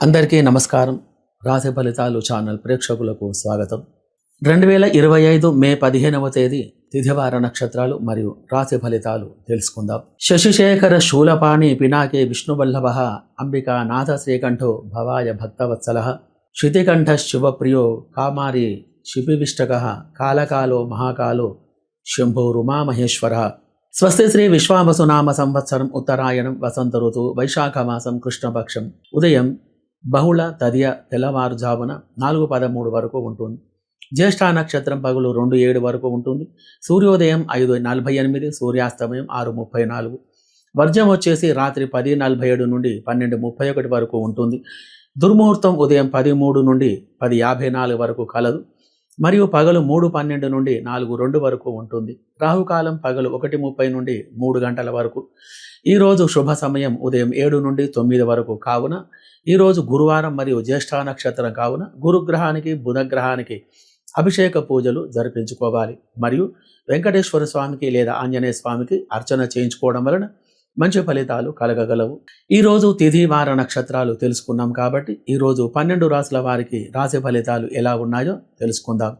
అందరికీ నమస్కారం. రాశి ఫలితాలు ఛానల్ ప్రేక్షకులకు స్వాగతం. రెండు వేల ఇరవై ఐదు మే పదిహేనవ తేదీ తిథివార నక్షత్రాలు మరియు రాశి ఫలితాలు తెలుసుకుందాం. శశిశేఖర శూలపాణి పినాకే విష్ణువల్లభ అంబికా నాథ శ్రీకంఠో భవాయ భక్తవత్సల శితికంఠ శివప్రియో కామారి శిపివిష్టక కాలకాలో మహాకాలో శంభో రుమామహేశ్వర స్వస్తి శ్రీ విశ్వామసునామ సంవత్సరం ఉత్తరాయణం వసంత ఋతువు వైశాఖ మాసం కృష్ణపక్షం ఉదయం బహుళ తదియ తెల్లవారుజామున నాలుగు పదమూడు వరకు ఉంటుంది. జ్యేష్ఠ నక్షత్రం పగులు రెండు ఏడు వరకు ఉంటుంది. సూర్యోదయం ఐదు నలభై ఎనిమిది సూర్యాస్తమయం ఆరు ముప్పై నాలుగు. వర్జం వచ్చేసి రాత్రి పది నలభై ఏడు నుండి పన్నెండు ముప్పై ఒకటి వరకు ఉంటుంది. దుర్ముహూర్తం ఉదయం పది మూడు నుండి పది యాభై నాలుగు వరకు కలదు. మరియు పగలు మూడు పన్నెండు నుండి నాలుగు రెండు వరకు ఉంటుంది. రాహుకాలం పగలు ఒకటి ముప్పై నుండి మూడు గంటల వరకు. ఈరోజు శుభ సమయం ఉదయం ఏడు నుండి తొమ్మిది వరకు కావున ఈరోజు గురువారం మరియు జ్యేష్ఠ నక్షత్రం కావున గురుగ్రహానికి బుధగ్రహానికి అభిషేక పూజలు జరిపించుకోవాలి. మరియు వెంకటేశ్వర స్వామికి లేదా ఆంజనేయ స్వామికి అర్చన చేయించుకోవడం వలన మంచి ఫలితాలు కలగగలవు. ఈరోజు తిథి వార నక్షత్రాలు తెలుసుకున్నాం కాబట్టి ఈరోజు పన్నెండు రాసుల వారికి రాశి ఫలితాలు ఎలా ఉన్నాయో తెలుసుకుందాం.